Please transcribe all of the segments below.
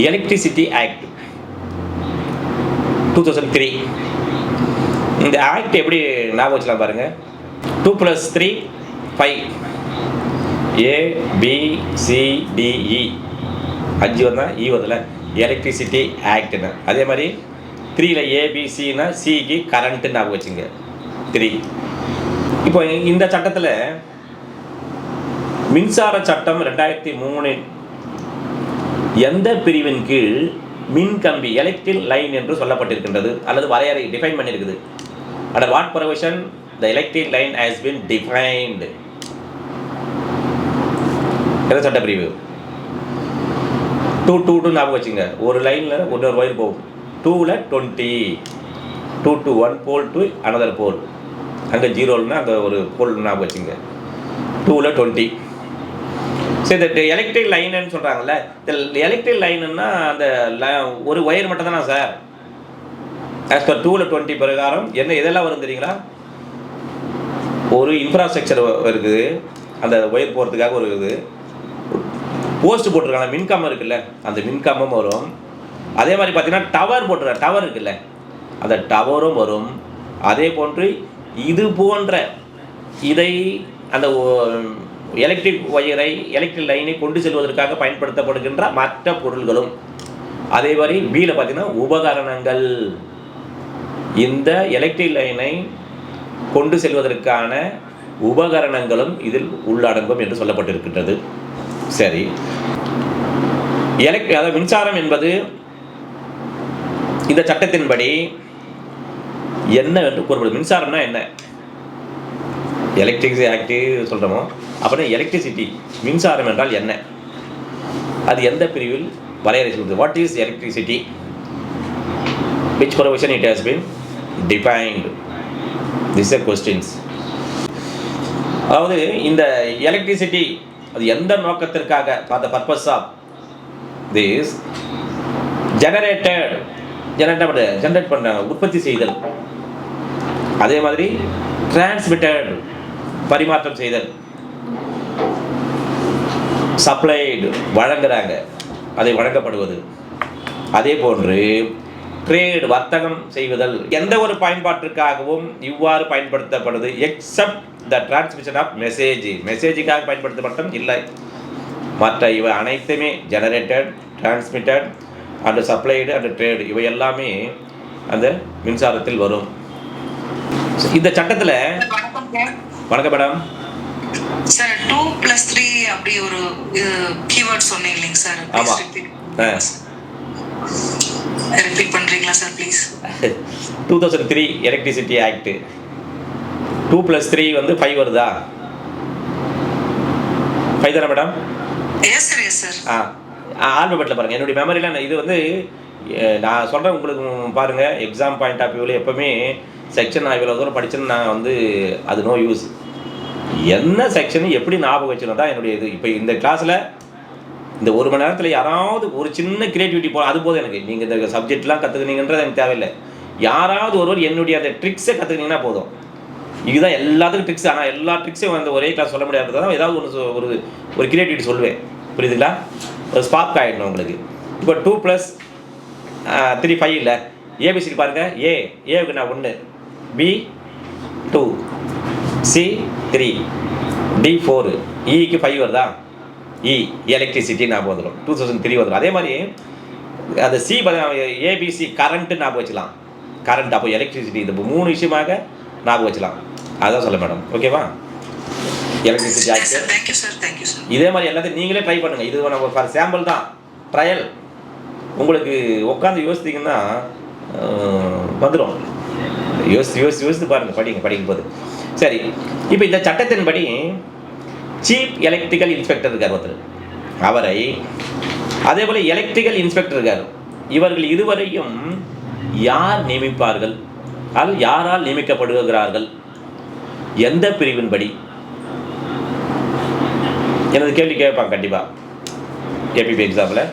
Electricity act two thousand three இந்த act எப்படி ஞாபகம் வச்சுலாம் பாருங்கள் two plus three five A B C D E e. அஞ்சு வந்தா இ வருதுல எலக்ட்ரிசிட்டி ஆக்ட்னு அதே மாதிரி த்ரீயில் ஏபிசின்னா சிக்கு கரண்ட்டு ஞாபகம் வச்சுங்க. த்ரீ இப்போ இந்த சட்டத்தில் மின்சார சட்டம் ரெண்டாயிரத்தி மூணு எந்த பிரிவின் கீழ் மின் கம்பி எலக்ட்ரிக் லைன் என்று சொல்லப்பட்டிருக்கின்றது? அல்லது வரையறை டிஃபைன் பண்ணியிருக்குது under what provision the electric line has been defined எந்த சட்ட பிரிவு டூ டூ டூ ஞாபகம் வச்சுங்க. ஒரு லைனில் இன்னொரு ஒயர் போகும். டூவில் twenty two two one pole to another pole அங்கே ஜீரோல்னா அங்கே ஒரு போல் ஞாபகம் வச்சுங்க. டூவில் டுவெண்ட்டி சரி இந்த எலக்ட்ரிக் லைனுன்னு சொல்கிறாங்கல்ல இந்த எலக்ட்ரிக் லைனுன்னா அந்த ஒரு ஒயர் மட்டும் தானா சார் ஆஸ் பர் டூவில் டுவெண்ட்டி பிரகாரம் என்ன இதெல்லாம் வரும் தெரியுங்களா? ஒரு இன்ஃப்ராஸ்ட்ரக்சர் இருக்குது அந்த ஒயர் போகிறதுக்காக ஒரு இது. போஸ்ட் போட்டிருக்காங்க மின்கம்பம் இருக்குல்ல அந்த மின்கம்பம் வரும். அதே மாதிரி பார்த்தீங்கன்னா டவர் போட்டிருக்காங்க டவர் இருக்குல்ல அந்த டவரும் வரும். அதே போன்று இது போன்ற இதை அந்த எலக்ட்ரிக் ஒயரை எலக்ட்ரிக் லைனை கொண்டு செல்வதற்காக பயன்படுத்தப்படுகின்ற மற்ற பொருள்களும். அதே மாதிரி பியில் பார்த்தீங்கன்னா உபகரணங்கள். இந்த எலக்ட்ரிக் லைனை கொண்டு செல்வதற்கான உபகரணங்களும் இதில் உள்ளடங்கும் என்று சொல்லப்பட்டிருக்கின்றது. சரி. எலக்ட் அதாவது மின்சாரம் என்பது இந்த சட்டத்தின்படி என்ன என்று கூறப்படுது மின்சாரம்னா என்ன? எலக்ட்ரிக் ஆக்டிவ் சொல்கிறோமோ அப்படின்னா எலக்ட்ரிசிட்டி மின்சாரம் என்றால் என்ன? அது எந்த பிரிவில் வரையறை சொல்வது what is electricity which provision it has been defined this a questions அதாவது இந்த எலக்ட்ரிசிட்டி அது எந்த நோக்கத்திற்காக for the purpose of this generated generate பண்ண ஜெனரேட் பண்ண உற்பத்தி செய்தல். அதே மாதிரி டிரான்ஸ்மிட்டட் பரிமாற்றம் செய்தல். சப்ளைடு வழங்குறாங்க. அதை வழங்கப்படுவது. அதே போன்று ட்ரேடு வர்த்தகம் செய்வதல் எந்த ஒரு பயன்பாட்டிற்காகவும் இவ்வாறு பயன்படுத்தப்படுது except the transmission of message மெசேஜுக்காக பயன்படுத்தப்பட்டும் இல்லை. மற்ற இவை அனைத்துமே generated transmitted and supplied and trade இவை எல்லாமே அந்த மின்சாரத்தில் வரும். இந்த சட்டத்தில் வணக்கம் madam sir two plus three அப்படி ஒரு கீவேர்ட் சொன்னீங்க இல்லைங்க சார். ஆமா. ரிப்பீட் பண்றீங்களா sir please two thousand three electricity act two plus three வந்து ஃபைவ் வருதா? ஃபைவ் தானே madam yes sir yes sir ஆ. ஆல்பபெட்டில் பாருங்கள் என்னுடைய மெமரியில் இது வந்து நான் சொல்கிறேன் உங்களுக்கு பாருங்கள் எக்ஸாம் பாயிண்ட் ஆஃப் வியூவில் எப்போவுமே செக்ஷன் நான் இவ்வளோ தூரம் படிச்சேன்னு நான் வந்து அது நோ யூஸ் என்ன செக்ஷன் எப்படி ஞாபகம் வச்சுக்கணும் தான் என்னுடைய இது. இப்போ இந்த கிளாஸில் இந்த ஒரு மணி நேரத்தில் யாராவது ஒரு சின்ன கிரியேட்டிவிட்டி போ அது போதும் எனக்கு. நீங்கள் இந்த சப்ஜெக்ட்லாம் கற்றுக்குனீங்கன்றது எனக்கு தேவையில்லை. யாராவது ஒருவர் என்னுடைய அந்த ட்ரிக்ஸை கற்றுக்கினீங்கன்னா போதும். இதுதான் எல்லாத்துக்கும் ட்ரிக்ஸ் ஆனால் எல்லா ட்ரிக்ஸையும் வந்து ஒரே கிளாஸ் சொல்ல முடியாது தான் ஏதாவது ஒன்று ஒரு ஒரு கிரியேட்டிவிட்டி சொல்லுவேன். புரியுதுங்களா? ஒரு ஸ்பார்க் ஆகிடணும் உங்களுக்கு. இப்போ டூ ப்ளஸ் த்ரீ ஃபைவ் இல்லை. ஏபிசி பாருங்கள் ஏ ஏவுக்கு நான் ஒன்று B two C three D four இக்கு ஃபைவ் வருதா? இ எலக்ட்ரிசிட்டி ஞாபகம் வந்துடும் டூ தௌசண்ட் த்ரீ வந்துடும் அதே மாதிரி அந்த சி ஏபிசி கரண்ட்டு ஞாபகம் வச்சுக்கலாம். கரண்ட் அப்போ எலக்ட்ரிசிட்டி இது இப்போ மூணு விஷயமாக ஞாபகம் வச்சுக்கலாம். அதான் சொல்ல மேடம். ஓகேவா electricity act sir thank you sir thank you sir இதே மாதிரி எல்லாத்தையும் நீங்களே ட்ரை பண்ணுங்கள் இது நம்ம ஃபார் சாம்பிள் தான். ட்ரையல் உங்களுக்கு உட்காந்து யோசித்தீங்கன்னா வந்துடும் யோசித்து யோசித்து யோசித்து பாருங்கள் படிங்க படிக்கும் போது சரி இப்போ இந்த சட்டத்தின்படி சீப் எலக்ட்ரிக்கல் இன்ஸ்பெக்டர் இருக்கார் ஒருத்தர். அவரை அதே போல் எலக்ட்ரிக்கல் இன்ஸ்பெக்டர் இருக்கார். இவர்கள் இருவரையும் யார் நியமிப்பார்கள்? அல்லது யாரால் நியமிக்கப்படுகிறார்கள்? எந்த பிரிவின்படி? எனது கேள்வி கேட்பாங்க கண்டிப்பாக கேபிபி எக்ஸாமில்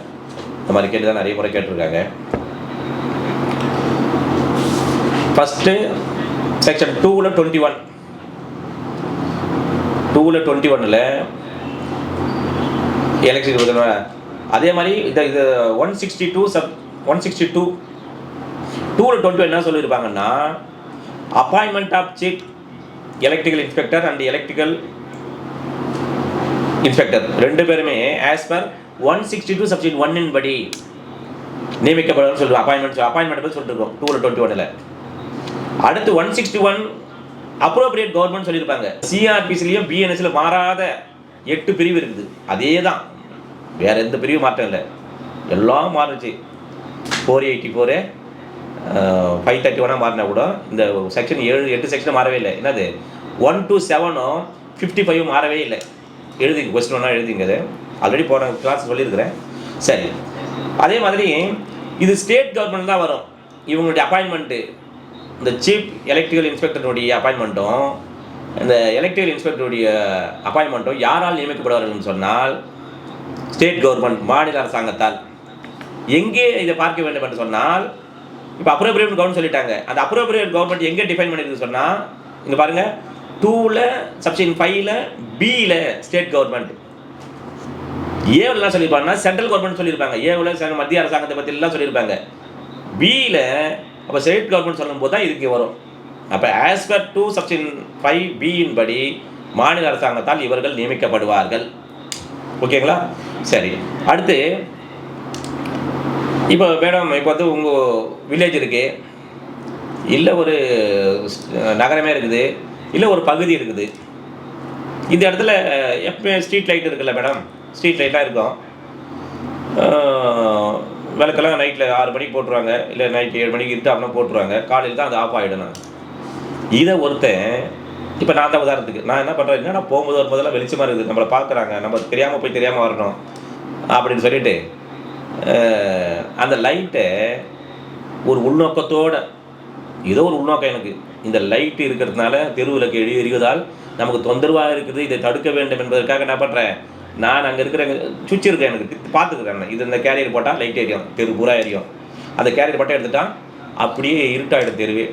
இந்த மாதிரி கேள்வி தான் நிறைய முறை கேட்டிருக்காங்க. ஃபஸ்ட்டு செக்ஷன் டூவில் டுவெண்ட்டி ஒன் டூவில் டுவெண்ட்டி ஒன்னில் எலக்ட்ரிக் அதே மாதிரி இந்த இது one sixty two sub one sixty two டூவில் டுவெண்ட்டி என்ன சொல்லியிருப்பாங்கன்னா appointment of chief electrical inspector and electrical inspector ரெண்டு பேருமே as per one sixty two subject ஒன்னின் படி நியமிக்கப்படும் சொல்லுவோம் அப்பாயின்மெண்ட் அப்பாயின்மெண்ட் சொல்லிருக்கோம் டூவில் டுவெண்ட்டி ஒன்னில் அடுத்து one sixty one appropriate government சொல்லியிருப்பாங்க. சிஆர்பிசிலையும் பிஎன்எஸ்ல மாறாத எட்டு பிரிவு இருக்குது. அதே தான் வேற எந்த பிரிவு மாற்றம் இல்லை. எல்லாம் மாறுச்சு. Four eighty four five thirty ஒன்னாக மாறினா கூட இந்த செக்ஷன் ஏழு எட்டு செக்ஷன் மாறவே இல்லை. என்னது? ஒன் டு செவனும் ஃபிஃப்டி ஃபைவ் மாறவே இல்லை. எழுதிங்க கொஸ்டின் ஒன்றா எழுதிங்க அது ஆல்ரெடி போன கிளாஸ் சொல்லியிருக்கிறேன். சரி. அதே மாதிரி இது ஸ்டேட் கவர்மெண்ட் தான் வரும். இவங்களுடைய அப்பாயின்மெண்ட்டு இந்த சீஃப் எலக்ட்ரிக்கல் இன்ஸ்பெக்டருடைய அப்பாயின்மெண்ட்டும் இந்த எலக்ட்ரிக்கல் இன்ஸ்பெக்டருடைய அப்பாயின்மெண்ட்டும் யாரால் நியமிக்கப்படுவார்கள்னு சொன்னால் ஸ்டேட் கவர்மெண்ட் மாநில அரசாங்கத்தால். எங்கே இதை பார்க்க வேண்டும் என்று சொன்னால் இப்போ அப்ரோப்ரியேட் கவர்மெண்ட் சொல்லிட்டாங்க. அந்த அப்ரோப்ரியேட் கவர்மெண்ட் எங்கே டிஃபைன் பண்ணியிருக்குன்னு சொன்னால் இங்கே பாருங்கள் டூவில் சப்ஷன் ஃபைவ்ல பியில் ஸ்டேட் கவர்மெண்ட் ஏவிலாம் சொல்லியிருப்பாங்கன்னா சென்ட்ரல் கவர்மெண்ட் சொல்லியிருப்பாங்க. ஏவில் மத்திய அரசாங்கத்தை பற்றிலாம் சொல்லியிருப்பாங்க. பியில் அப்போ ஸ்டேட் கவர்மெண்ட் சொல்லும்போது தான் இதுக்கு வரும். அப்போ as per two section five பியின் படி மாநில அரசாங்கத்தால் இவர்கள் நியமிக்கப்படுவார்கள். ஓகேங்களா? சரி. அடுத்து இப்போ மேடம் இப்போ வந்து உங்கள் வில்லேஜ் இருக்குது இல்லை ஒரு நகரமே இருக்குது. இல்லை ஒரு பகுதி இருக்குது. இந்த இடத்துல எப்போ ஸ்ட்ரீட் லைட் இருக்குல்ல மேடம்? ஸ்ட்ரீட் லைட்டாக இருக்கும். விளக்கெல்லாம் நைட்டில் ஆறு மணிக்கு போட்டுருவாங்க. இல்லை நைட்டு ஏழு மணிக்கு இருட்டு அப்படின்னா போட்டுருவாங்க. காலையில் தான் அது ஆஃப் ஆகிடணும் இதை ஒருத்தன் இப்போ நான் தான் உதாரணத்துக்கு நான் என்ன பண்ணுறேன் என்னன்னா போகும்போது வரும்போதெல்லாம் வெளிச்சமாக இருக்குது. நம்மளை பார்க்குறாங்க. நம்ம தெரியாமல் போய் தெரியாமல் வரணும். அப்படின்னு சொல்லிட்டு அந்த லைட்டை ஒரு உள்நோக்கத்தோட ஏதோ ஒரு உள்நோக்கம் எனக்கு. இந்த லைட் இருக்கிறதுனால தெருவில் எரி எரிவதால் நமக்கு தொந்தரவாக இருக்குது. இதை தடுக்க வேண்டும் என்பதற்காக என்ன பண்ணுறேன் நான் அங்கே இருக்கிற சுவிட்ச் இருக்கேன் எனக்கு பார்த்துக்கிறேன் இது இந்த கேரியர் போட்டால் லைட் எரியும் தெரு பூரா எரியும் அந்த கேரியர் போட்டால் எடுத்துட்டான் அப்படியே இருட்டாகிடும் தெருவே.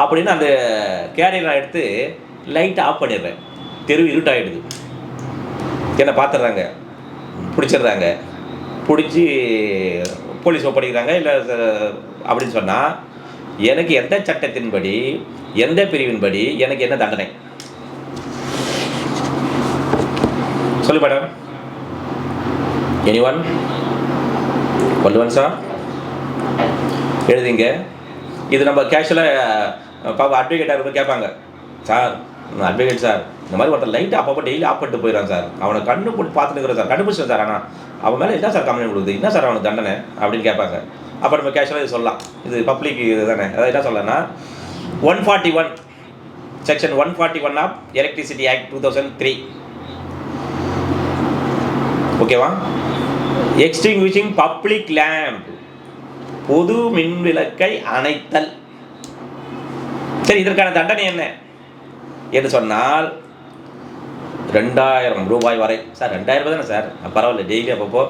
அப்படின்னு அந்த கேரியர் நான் எடுத்து லைட்டை ஆஃப் பண்ணிடுறேன். தெரு இருட்டாகிடுது என்னை பார்த்துடுறாங்க பிடிச்சிடுறாங்க. பிடிச்சி போலீஸ் ஒப்படைக்கிறாங்க. இல்லை அப்படின்னு சொன்னால் எனக்கு எந்த சட்டத்தின்படி எந்த பிரிவின்படி எனக்கு என்ன தண்டனை? சொல்லு madam any one one sir எழுதிங்க. இது நம்ம கேஷுவலாக பாப்பா அட்வொகேட்டாக இருக்கும் கேட்பாங்க. சார் அட்வொகேட் சார் இந்த மாதிரி ஒருத்தர் லைட் அப்பப்போ டெய்லி ஆஃப் பண்ணிட்டு போயிடறான் சார் அவனை கண்ணு போட்டு பார்த்துட்டு இருக்கிறேன் சார் கண்டுபிடிச்சேன் சார் ஆனால் அவன் மேலே என்ன சார் கம்ப்ளைண்ட் கொடுக்குது? என்ன சார் அவனுக்கு தண்டனை? அப்படின்னு கேட்பாங்க. அப்போ நம்ம கேஷுவலாக இது சொல்லலாம். இது பப்ளிக் இது தானே. அதாவது என்ன சொல்லலாம்னா one forty one section one forty one of electricity act two thousand three ஓகேவா? எக்ஸ்டிங்விஷிங் பப்ளிக் லேம்ப் பொது மின் விளக்கை அணைத்தல். சரி இதற்கான தண்டனை என்ன? என்று சொன்னால் ரெண்டாயிரம் ரூபாய் வரை. சார் ரெண்டாயிரம் ரூபாய் தானே சார்? பரவாயில்ல டெய்லி அப்பப்போ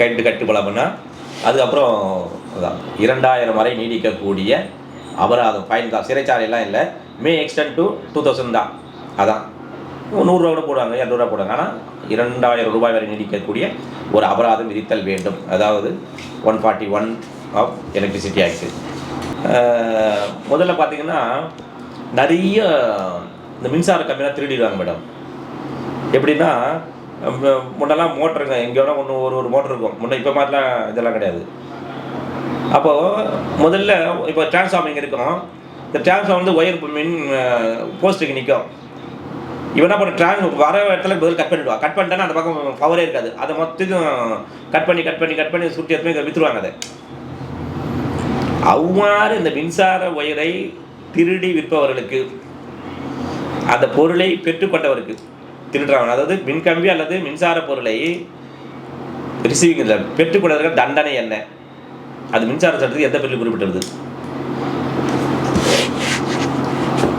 கட்டு கட்டு போலாம்னா. அதுக்கப்புறம் இரண்டாயிரம் வரை நீடிக்கக்கூடிய அபராதம் ஃபைன் தான். சிறைச்சாலையெல்லாம் இல்லை. May extend to two thousand தான். அதான். நூறுரூவா கூட போடுவாங்க இரநூறுவா போடுவாங்க. ஆனால் இரண்டாயிரம் ரூபாய் வரை நீடிக்கக்கூடிய ஒரு அபராதம் விதித்தல் வேண்டும். அதாவது one forty one of electricity act முதல்ல பார்த்தீங்கன்னா நிறைய இந்த மின்சார கம்பியெல்லாம் திருடிடுவாங்க மேடம். எப்படின்னா முன்னெல்லாம் மோட்டருங்க எங்கேயோட ஒன்று ஒரு ஒரு மோட்டர் இருக்கும். முன்ன இப்போ மாதிரிலாம் இதெல்லாம் கிடையாது. அப்போது முதல்ல இப்போ டிரான்ஸ்ஃபார்மிங் இருக்கும். இந்த டிரான்ஸ்ஃபார்ம் வந்து ஒயர் மின் போஸ்ட்டுக்கு நிற்கும் இவன் என்ன பண்ண வர இடத்துல பதில் கட் பண்ணிடுவான் கட் பண்ணிட்டேன்னா அந்த பக்கம் பவரே இருக்காது. அதை மொத்தத்தையும் கட் பண்ணி கட் பண்ணி கட் பண்ணி சுட்டி எடுத்து விற்றுருவாங்க அதை. அவ்வாறு இந்த மின்சார ஒயரை திருடி விற்பவர்களுக்கு அந்த பொருளை பெற்றுக்கொண்டவருக்கு திருடுறவன் அதாவது மின்கம்பி அல்லது மின்சார பொருளை ரிசீவிங் இல்லை பெற்றுக்கொண்டதற்கு தண்டனை என்ன? அது மின்சார சட்டத்துக்கு எந்த பிரிவில் குறிப்பிட்டது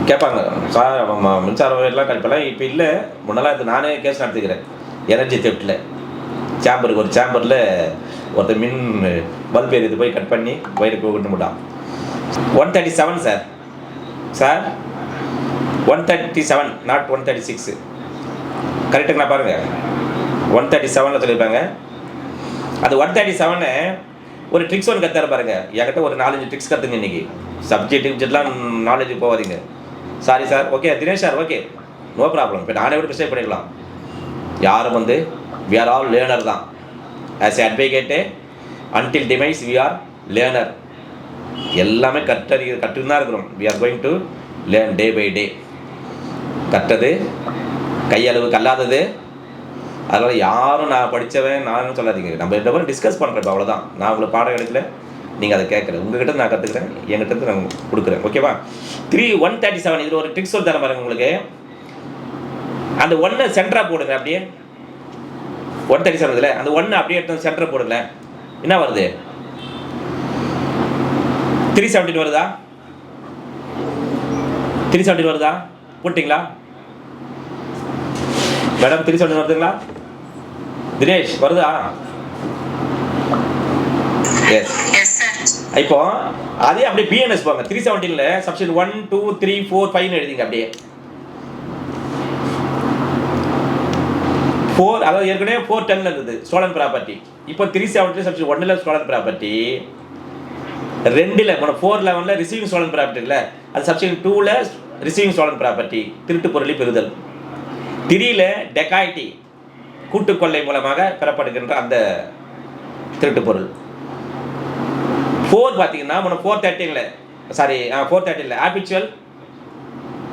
கேட்பாங்க சார் ஆமா, மின்சார ஒயர்லாம் கழிப்பெல்லாம் இப்போ இல்லை. முன்னெல்லாம் இது நானே கேஸ் நடத்திக்கிறேன். எனர்ஜி தெப்டில் சேம்பருக்கு ஒரு சேம்பரில் ஒருத்தர் மின் பல்ப் எரியது போய் கட் பண்ணி வயிறுக்கு கொண்டு விட்டான் one thirty seven sir sir one thirty seven not one thirty six கரெக்டுங்களா பாருங்கள் ஒன் தேர்ட்டி செவனில் சொல்லியிருப்பாங்க. அது ஒன் தேர்ட்டி செவனு ஒரு ட்ரிக்ஸ் ஒன்று கற்றுற பாருங்கள் என்கிட்ட ஒரு நாலஞ்சு ட்ரிக்ஸ் கற்றுங்க இன்னைக்கு. சப்ஜெக்ட் கிப்ஜெக்ட்லாம் நாலேஜ் போகாதீங்க. Sorry sir okay Dinesh sir okay no problem இப்போ நானே விட மிஸ்டேக் பண்ணிக்கலாம் யாரும் வந்து வி ஆர் ஆல் லேர்னர் தான். As advocate until demise we are learner எல்லாமே கற்றறி கற்றுன்னு தான் இருக்கிறோம். We are going to learn day by day கற்றது கையளவு கல்லாதது. அதனால் யாரும் நான் படித்தவன் நானும் சொல்லாதீங்க. நம்ம ரெண்டு பேரும் டிஸ்கஸ் பண்ணுறேன் அவ்வளோதான் நான் உங்களுக்கு பாடம் எடுக்கல. நீங்கள் அதை கேட்குறேன் உங்ககிட்ட நான் கற்றுக்கிறேன் என்கிட்ட இருந்து நான் கொடுக்குறேன். ஓகேவா த்ரீ ஒன் தேர்ட்டி செவன் இதில் ஒரு ட்ரிக்ஸ் ஒரு தரேன் பாருங்க உங்களுக்கு. அந்த ஒன்று சென்டராக போடுங்க அப்படியே. ஒன் தேர்ட்டி செவன் இதில். அந்த ஒன்று அப்படியே எடுத்து சென்டரை போடுங்க என்ன வருது? த்ரீ செவன்டீன் வருதா? த்ரீ செவன்டீன் வருதா? போட்டிங்களா? மேடம் த்ரீ செவன்டீன் வருதுங்களா? தினேஷ் வருதா? எஸ் இப்போ அதே அப்படியே பிஎன்எஸ் போங்க three செவன்டீனில் subsection one two three four ஃபைவ்னு எழுதிங்க அப்படியே. ஃபோர் அதாவது ஏற்கனவே ஃபோர் டென்ல இருந்தது ஸ்டோலன் ப்ராப்பர்ட்டி இப்போ த்ரீ செவன்டி சப்ஷன் ஒன்னில் ஸ்டோலன் ப்ராப்பர்ட்டி ரெண்டில் ஃபோர் லெவனில் ரிசீவிங் ஸ்டோலன் ப்ராப்பர்ட்டி இல்லை அது சப்ஷன் டூவில் ரிசீவிங் ஸ்டோலன் ப்ராப்பர்ட்டி திருட்டு பொருளை பெறுதல். த்ரீல டெக்காய்டி கூட்டுக்கொள்ளை மூலமாக பெறப்படுகின்ற அந்த திருட்டு பொருள். ஃபோர் பார்த்தீங்கன்னா முன்ன ஃபோர் தேர்ட்டிங்கில் சாரி ஃபோர் தேர்ட்டியில் ஆபிச்சுவல்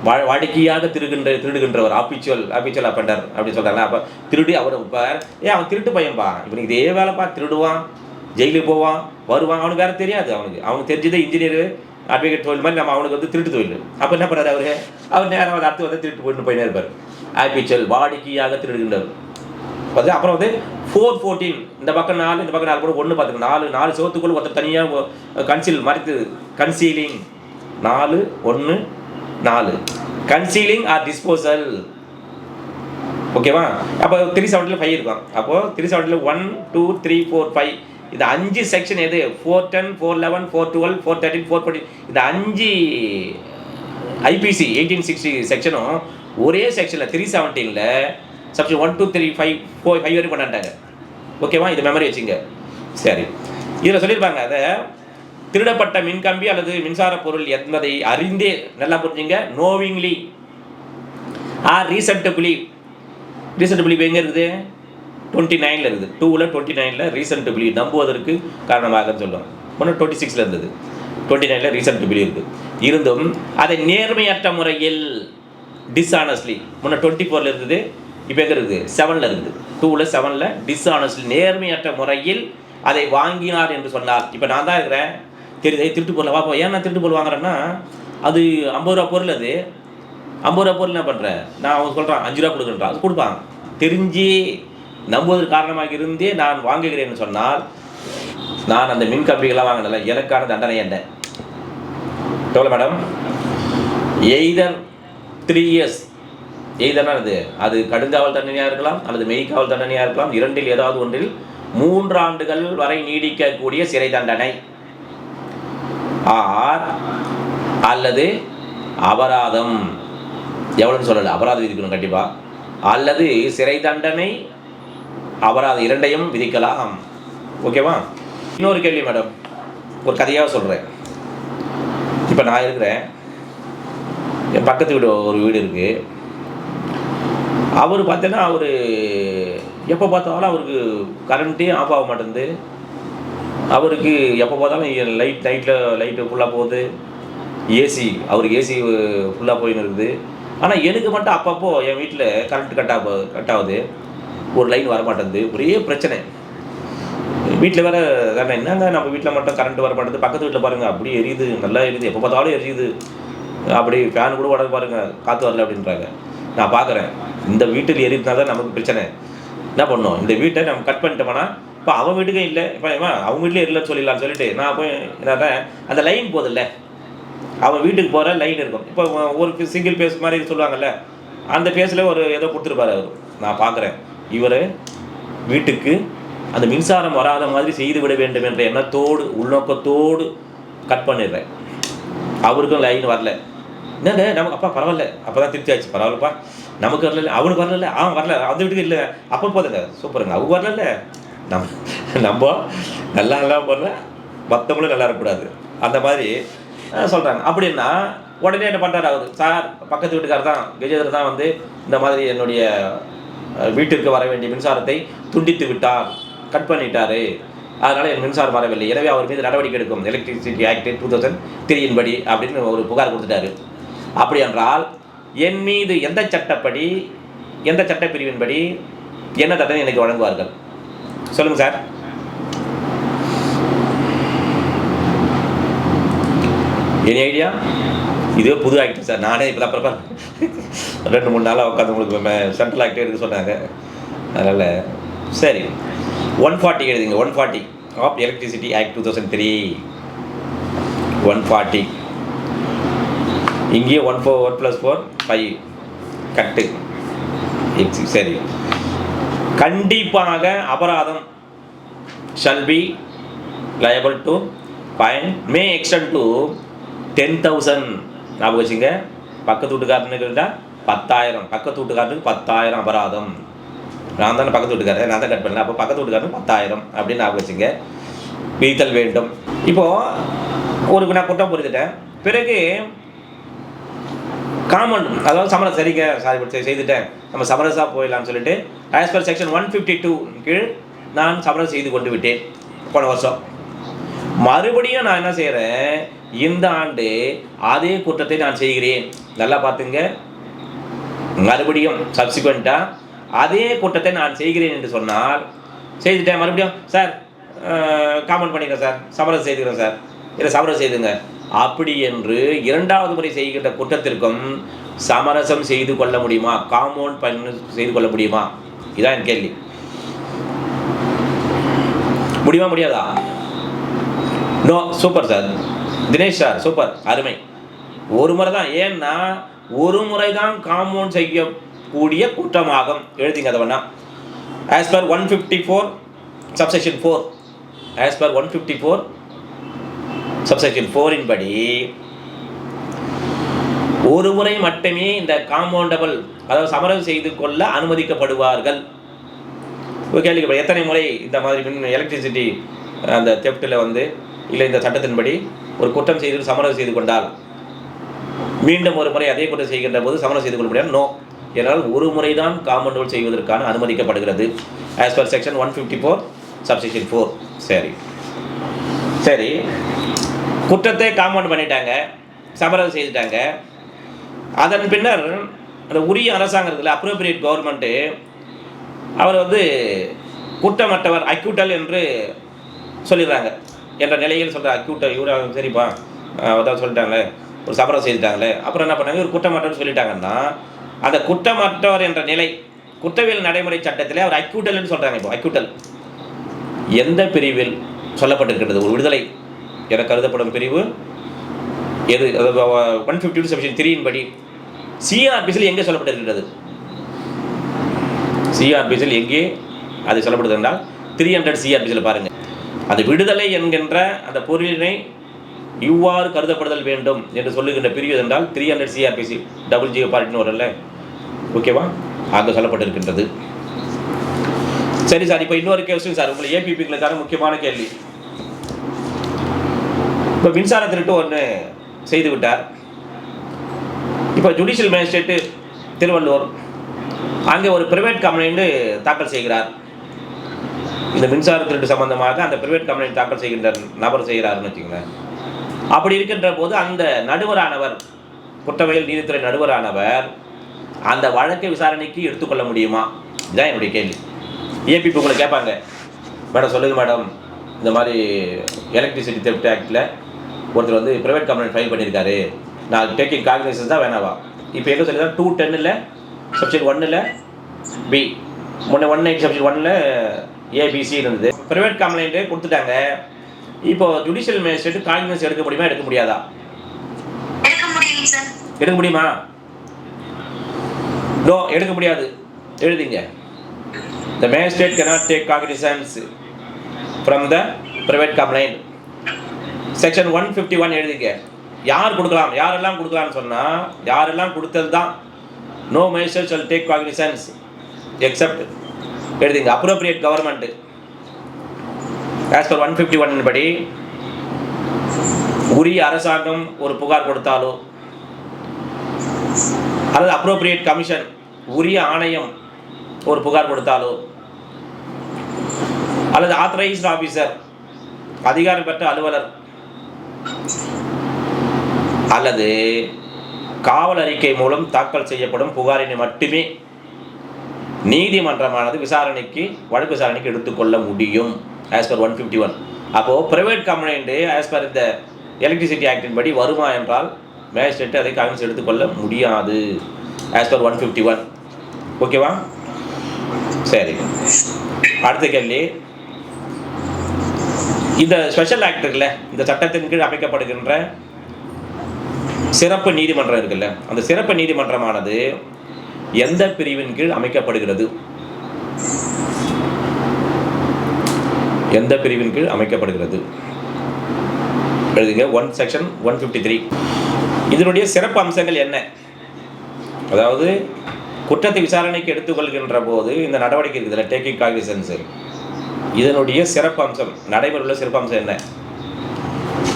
வா வாடிக்கையாக திருகின்ற திருடுகின்றவர் ஆபிச்சுவல் ஆபிச்சுவல் அப்பண்டர் அப்படின்னு சொல்கிறாங்க அப்போ திருடி அவர் இப்போ ஏ அவன் திருட்டு பையன்பா. இவனுக்கு இதே வேலைப்பா திருடுவான் ஜெயிலுக்கு போவான் வருவான். அவனுக்கு வேற தெரியாது அவனுக்கு. அவனுக்கு தெரிஞ்சது இன்ஜினியர் அட்வொகேட் தொழில் மாதிரி நம்ம அவனுக்கு வந்து திருட்டு தொழில். அப்போ என்ன பண்ணுறாரு அவரு? அவர் நேரம் வந்து அடுத்து வந்து திருட்டு போயிட்டு போயினே இருப்பார். ஆபிச்சுவல் வாடிக்கையாக திருடுகின்றவர். அப்புறம் வந்து ஃபோர் ஃபோர்டீன் இந்த பக்கம் நாலு இந்த பக்கம் நாலு கூட ஒன்று பார்த்துங்க நாலு நாலு சோத்துக்குள்ள ஒருத்தர் தனியாக கன்சீல் மறைத்து கன்சீலிங் நாலு ஒன்று நாலு. கன்சீலிங் ஆர் டிஸ்போசல் ஓகேவா? அப்போ த்ரீ செவன்ட்டியில் ஃபைவ் இருக்கும். அப்போது three செவன்ட்டியில் one two three four five இந்த அஞ்சு செக்ஷன் எது? Four ten four eleven four twelve four thirteen four fourteen இந்த அஞ்சு ஐபிசி எயிட்டீன் சிக்ஸ்டி செக்ஷனும் ஒரே செக்ஷனில் three செவன்டீனில் subsection one two three five four five வரைக்கும் கொண்டாண்டாங்க ஓகேவா? இது மெமரி வச்சுங்க சரி. இதில் சொல்லியிருப்பாங்க அதை திருடப்பட்ட மின்கம்பி அல்லது மின்சார பொருள் என்பதை அறிந்தே நல்லா புரிஞ்சுங்க. Knowingly or reason believe reason believe எங்கே இருக்குது? டுவெண்ட்டி நைனில் இருக்குது. டூவில் டுவெண்ட்டி நைனில் ரீசன்ட் பிலீவ் நம்புவதற்கு காரணமாகன்னு சொல்லுவோம் முன்னே டுவெண்ட்டி சிக்ஸில் இருந்தது. டுவெண்ட்டி நைனில் ரீசன்ட் பிலீவ் இருக்குது இருந்தும் அதை நேர்மையற்ற முறையில் டிஸ்ஆனஸ்ட்லி முன்னே டுவெண்ட்டி ஃபோரில் இருந்தது. இப்போ எங்கே இருக்குது? செவனில் இருக்குது. டூவில் செவனில் டிஸ்ஆனஸ்ட் நேர்மையற்ற முறையில் அதை வாங்கினார் என்று சொன்னார். இப்போ நான் தான் இருக்கிறேன். தெரியுது திருட்டு பொருள் வாப்பா ஏன் நான் திருட்டு பொருள் வாங்குறேன்னா அது ஐம்பது ரூபா பொருள் அது. ஐம்பது ரூபா பொருள் என்ன பண்ணுறேன் நான் அவன் சொல்கிறான் அஞ்சு ரூபா கொடுக்குறான் அது கொடுப்பான். தெரிஞ்சு நம்புவதற்கு காரணமாக இருந்தே நான் வாங்குகிறேன்னு சொன்னால் நான் அந்த மின் கம்பிகளாக வாங்கினல எனக்கான தண்டனை என்ன? எவ்வளோ மேடம் எய்தர் த்ரீ இயர்ஸ் எய்தனா அது அது கடுங்காவல் தண்டனையாக இருக்கலாம் அல்லது மெய்க்காவல் தண்டனையாக இருக்கலாம். இரண்டில் ஏதாவது ஒன்றில் மூன்று ஆண்டுகள் வரை நீடிக்கக்கூடிய சிறை தண்டனை. ஆர் அல்லது அபராதம். எவ்வளோன்னு சொல்லலை அபராதம் விதிக்கணும் கண்டிப்பாக அல்லது சிறை தண்டனை அபராதம் இரண்டையும் விதிக்கலாம். ஓகேவா? இன்னொரு கேள்வி மேடம். ஒரு கதையாக சொல்கிறேன் இப்போ நான் இருக்கிறேன். என் பக்கத்து வீடு ஒரு வீடு இருக்குது அவர் பார்த்தீங்கன்னா அவர் எப்போ பார்த்தாலும் அவருக்கு கரண்ட்டே ஆஃப் ஆக மாட்டேங்குது. அவருக்கு எப்போ பார்த்தாலும் லைட் நைட்டில் லைட்டு ஃபுல்லாக போகுது. ஏசி அவருக்கு ஏசி ஃபுல்லாக போயின்னு இருக்குது. ஆனால் எனக்கு மட்டும் அப்பப்போ என் வீட்டில் கரண்ட் கட் ஆக கட் ஆகுது. ஒரு லைன் வரமாட்டேங்குது. ஒரே பிரச்சனை. வீட்டில் வேறு தானே என்னங்க நம்ம வீட்டில் மட்டும் கரண்ட் வர மாட்டேது பக்கத்து வீட்டில் பாருங்கள் அப்படியே எரியுது நல்லா எரியுது. எப்போ பார்த்தாலும் எரியுது. அப்படி ஃபேன் கூட உடனே பாருங்க காற்று வரல அப்படின்றாங்க. நான் பார்க்குறேன். இந்த வீட்டில் எரியுதுனா தான் நமக்கு பிரச்சனை. என்ன பண்ணோம்? இந்த வீட்டை நம்ம கட் பண்ணிட்டோம்னா? இப்போ அவன் வீட்டுக்கும் இல்லை. இப்போ இவன் அவங்க வீட்டில் இல்லைன்னு சொல்லிடலாம்னு சொல்லிட்டு நான் போய் என்ன அந்த லைன் போதில்ல அவன் வீட்டுக்கு போகிற லைன் இருக்கும். இப்போ ஒரு சிங்கிள் பேஸ் மாதிரி சொல்லுவாங்கல்ல அந்த பேஸில் ஒரு ஏதோ கொடுத்துருப்பாரு அவர். நான் பார்க்குறேன். இவர் வீட்டுக்கு அந்த மின்சாரம் வராத மாதிரி செய்து விட வேண்டும் என்ற எண்ணத்தோடு உள்நோக்கத்தோடு கட் பண்ணிடுறேன். அவருக்கும் லைன் வரல. என்னங்க நமக்கு அப்பா பரவாயில்ல. அப்போ தான் திருப்தியாச்சு. பரவாயில்லப்பா. நமக்கு வரல அவனுக்கு வரல அவன் வரல. அந்த வீட்டுக்கு இல்லை. அப்போ போதுங்க. சூப்பருங்க. அவங்க வரல நம்ம நம்ம நல்லா நல்லா போடுற மற்றவங்களும் நல்லா இருக்கக்கூடாது. அந்த மாதிரி சொல்கிறாங்க அப்படின்னா உடனே என்ன பண்ணுறாரு அவர்? சார் பக்கத்து வீட்டுக்காரர் தான் விஜயதர் தான் வந்து இந்த மாதிரி என்னுடைய வீட்டிற்கு வர வேண்டிய மின்சாரத்தை துண்டித்து விட்டார். கட் பண்ணிட்டாரு. அதனால் என் மின்சாரம் வரவில்லை. எனவே அவர் மீது நடவடிக்கை எடுக்கும். எலக்ட்ரிசிட்டி ஆக்ட் டூ தௌசண்ட் த்ரீயின் படி அப்படின்னு ஒரு புகார் கொடுத்துட்டாரு. அப்படி என்றால் என் மீது எந்த சட்டப்படி எந்த சட்டப்பிரிவின்படி என்ன தண்டனை எனக்கு வழங்குவார்கள்? சொல்லுங்க சார். எனி ஐடியா இதுவே புது ஆக்டர் சார். நானே இப்போ தான் ப்ரிப்பேர் ரெண்டு மூணு நாளாக உட்காந்து உங்களுக்கு சென்ட்ரல் ஆக்டர் எடுக்க சொன்னாங்க. அதனால் சரி. ஒன் ஃபார்ட்டி எழுதுங்க. One forty of electricity act two thousand three one forty இங்கேயே one four one plus four five கட்டு சரி. கண்டிப்பாக அபராதம் shall be liable to fine may extend to ten thousand ஞாபகம் வச்சுங்க. பக்கத்து வீட்டுக்காரனுக்கு பத்தாயிரம். பக்கத்து வீட்டுக்காரனுக்கு பத்தாயிரம் அபராதம். நான் தானே பக்கத்து வீட்டுக்காரன் நான் தான் கட் பண்ணல அப்போ பக்கத்து வீட்டுக்காரனுக்கு பத்தாயிரம் அப்படின்னு ஞாபகம் வச்சுங்க. விதித்தல் வேண்டும். இப்போது ஒரு நான் குற்றம் புரிந்துட்டேன் பிறகு காமன் அதாவது சமரசம். சரிங்க சாரி இப்படி செய்துட்டேன். நம்ம சமரசா போயிடலாம்னு சொல்லிட்டு as per section one fifty two கீழ் நான் சமரசம் செய்து கொண்டு விட்டேன். போன வருஷம். மறுபடியும் நான் என்ன செய்கிறேன் இந்த ஆண்டு அதே குற்றத்தை நான் செய்கிறேன். நல்லா பார்த்துங்க. மறுபடியும் சப்சிக்வெண்ட்டாக அதே குற்றத்தை நான் செய்கிறேன் என்று சொன்னால் செய்துட்டேன். மறுபடியும் சார் காமெண்ட் பண்ணிக்கிறேன் சார் சமரசம் செய்துக்கிறேன் சார் இல்லை சமரசம் செய்துங்க. அப்படி என்று இரண்டாவது முறை செய்கின்ற குற்றத்திற்கும் சமரசம் செய்து கொள்ள முடியுமா? காம்பவுண்ட் பண்ணு செய்து கொள்ள முடியுமா? இதான் என் கேள்வி. முடியுமா முடியாதா? No super sir. Dinesh sir super. அருமை. ஒரு முறை தான். ஏன்னா ஒரு முறை தான் காம்பவுண்ட் செய்யக்கூடிய குற்றமாகும். எழுதிங்க அதை வேணா. As per one fifty four subsection four as per one fifty four subsection foreign படி ஒரு முறை மட்டுமே இந்த காம்பவுண்டபிள் அதாவது சமரம் செய்து கொள்ள அனுமதிக்கப்படுவார்கள். கேள்வி எத்தனை முறை இந்த மாதிரி எலக்ட்ரிசிட்டி அந்த தெப்டில் வந்து இல்லை இந்த சட்டத்தின்படி ஒரு குற்றம் செய்து சமரம் செய்து கொண்டால் மீண்டும் ஒரு முறை அதே குற்றம் செய்கின்ற போது சமரசம் செய்து கொள்ள முடியாது நோ ஏனால் ஒரு முறை தான் காம்பவுண்டபிள் செய்வதற்கான அனுமதிக்கப்படுகிறது. As per section one fifty four subsection four சரி. சரி. குற்றத்தை காம்பவுண்ட் பண்ணிட்டாங்க சமரசம் செய்துட்டாங்க. அதன் பின்னர் அந்த உரிய அரசாங்கத்தில் அப்ரோப்ரியேட் கவர்மெண்ட்டு அவர் வந்து குற்றமற்றவர் அக்யூட்டல் என்று சொல்லிடுறாங்க. என்ற நிலையில் சொல்கிற அக்யூட்டல் இவர சரிப்பா அதான் சொல்லிட்டாங்களே ஒரு சமரம் செய்துட்டாங்களே. அப்புறம் என்ன பண்ணாங்க இவர் குற்றமற்றவர் சொல்லிட்டாங்கன்னா அந்த குற்றமற்றவர் என்ற நிலை குற்றவியல் நடைமுறை சட்டத்தில் அவர் அக்யூட்டல்னு சொல்கிறாங்க இப்போ அக்யூட்டல் எந்த பிரிவில் சொல்லப்பட்டிருக்கிறது ஒரு விடுதலை என கருதப்படும் பிரிவு எது? ஒன் ஃபிஃப்டி டூ செக்ஷன் த்ரீயின் படி சிஆர்பிசில் எங்கே சொல்லப்பட்டிருக்கிறது சிஆர்பிசில் எங்கே அது சொல்லப்படுது என்றால் த்ரீ ஹண்ட்ரட் சிஆர்பிசில் பாருங்கள் அது விடுதலை என்கின்ற அந்த பொருளினை இவ்வாறு கருதப்படுதல் வேண்டும் என்று சொல்லுகின்ற பிரிவு என்றால் த்ரீ ஹண்ட்ரட் சிஆர்பிசி டபுள் ஜியோ பார்ட்டின்னு வரல ஓகேவா அங்கே சொல்லப்பட்டிருக்கின்றது. சரி சார் இப்போ இன்னொரு கொஸ்டின் சார். உங்களை ஏபிபிங்களுக்கான முக்கியமான கேள்வி. இப்போ மின்சார திருட்டு ஒன்று செய்து விட்டார். இப்போ ஜுடிஷியல் மேஜிஸ்ட்ரேட்டு திருவள்ளூர் அங்கே ஒரு பிரைவேட் கம்ப்ளைண்ட் தாக்கல் செய்கிறார். இந்த மின்சார திருட்டு சம்பந்தமாக அந்த பிரைவேட் கம்ப்ளைண்ட் தாக்கல் செய்கின்ற நபர் செய்கிறாருன்னு வச்சுக்கோங்களேன். அப்படி இருக்கின்ற போது அந்த நடுவரானவர் குற்றவியல் நீதித்துறை நடுவரானவர் அந்த வழக்கை விசாரணைக்கு எடுத்துக்கொள்ள முடியுமா? இதுதான் என்னுடைய கேள்வி. ஏபிபி உங்களை கேட்பாங்க. மேடம் சொல்லுங்கள் மேடம். இந்த மாதிரி எலக்ட்ரிசிட்டி தெப்ட் ஆக்டில் ஒருத்தர் வந்து ப்ரைவேட் கம்ப்ளைண்ட் ஃபைல் பண்ணியிருக்காரு. நான் டேக்கிங் காக்னிசன்ஸ் தான் வேணாவா? இப்போ எங்கே சொல்லி டூ டென்னில் சப்ஷன் ஒன்னில் பி முன்ன ஒன் நைன் சப்ஷன் ஒன்னில் ஏபிசி இருந்தது. ப்ரைவேட் கம்ப்ளைண்ட்டு கொடுத்துட்டாங்க. இப்போ ஜுடிஷியல் மேஜிஸ்ட்ரேட் காக்னிசன்ஸ் எடுக்க முடியுமா எடுக்க முடியாதா? எடுக்க முடியுமா நோ எடுக்க முடியாது. எழுதிங்க. The magistrate cannot take cognizance from the private complaint. Section one fifty one எழுதிங்க யார் கொடுக்கலாம்? யாரெல்லாம் கொடுக்கலாம்னு சொன்னால் யாரெல்லாம் கொடுத்தது தான் no magistrate shall take cognizance except எழுதிங்க. Appropriate government as per one fifty one படி உரிய அரசாங்கம் ஒரு புகார் கொடுத்தாலோ அல்லது அப்ரோப்ரியேட் கமிஷன் உரிய ஆணையம் ஒரு புகார் கொடுத்தாலோ அல்லது ஆத்தரைஸ்ட் ஆஃபீஸர் அதிகாரம் பெற்ற அலுவலர் அல்லது காவல் அறிக்கை மூலம் தாக்கல் செய்யப்படும் புகாரினை மட்டுமே நீதிமன்றமானது விசாரணைக்கு வழக்கு விசாரணைக்கு எடுத்துக்கொள்ள முடியும் as per one fifty one அப்போது ப்ரைவேட் கம்ப்ளைண்ட்டு ஆஸ் பர் இந்த எலக்ட்ரிசிட்டி ஆக்டின் படி வருமா என்றால் மேஜிஸ்ட்ரேட் அதை கவனித்து எடுத்துக்கொள்ள முடியாது as per one fifty one ஓகேவா சரி. அடுத்த கேள்வி. இந்த ஸ்பெஷல் ஆக்ட் இருக்குல்ல இந்த சட்டத்தின் கீழ் அமைக்கப்படுகின்ற சிறப்பு நீதிமன்றம் இருக்குல்ல? அந்த சிறப்பு நீதிமன்றமானது எந்த பிரிவின் கீழ் அமைக்கப்படுகிறது? எந்த பிரிவின் கீழ் அமைக்கப்படுகிறது? எழுதுங்க. One section one fifty three இதனுடைய சிறப்பு அம்சங்கள் என்ன? அதாவது குற்றத்தை விசாரணைக்கு எடுத்துக்கொள்கின்ற போது இந்த நடவடிக்கை இருக்குதுல்ல? டேக்கிங் காக்னிசன்ஸு இதனுடைய சிறப்பு அம்சம் நடைமுறையில் சிறப்பு அம்சம் என்ன?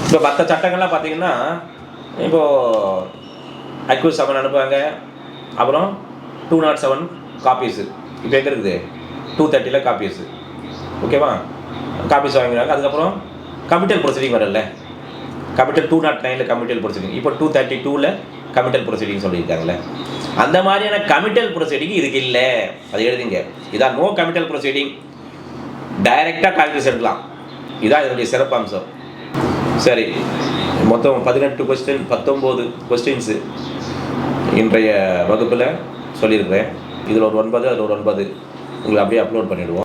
இப்போ மற்ற சட்டங்கள்லாம் பார்த்தீங்கன்னா இப்போது அக்யூ செவன் அனுப்புவாங்க. அப்புறம் டூ நாட் செவன் காப்பீஸு இப்போ எங்கே இருக்குது? டூ தேர்ட்டியில் காப்பீஸு ஓகேவா காப்பீஸ் வாங்கிடுவாங்க. அதுக்கப்புறம் கமிட்டல் ப்ரொசீடிங் வரல கமிட்டல் டூ நாட் நைனில் கமிட்டல் ப்ரொசீடிங் இப்போ டூ தேர்ட்டி டூவில் கமிட்டல் ப்ரொசீடிங் சொல்லியிருக்காங்களே அந்த மாதிரியான கமிட்டல் ப்ரொசீடிங் இதுக்கு இல்லை. அது எழுதிங்க. இதான் நோ கமிட்டல் ப்ரொசீடிங் டைரெக்டாக கால்குலேஷன் எடுக்கலாம். இதான் இதனுடைய சிறப்பு அம்சம் சரி மொத்தம் பதினெட்டு கொஸ்டின் பத்தொம்போது கொஸ்டின்ஸு இன்றைய வகுப்பில் சொல்லியிருக்கிறேன். இதில் ஒரு ஒன்பது அதில் ஒரு ஒன்பது. உங்களை அப்படியே அப்லோட் பண்ணிவிடுவோம்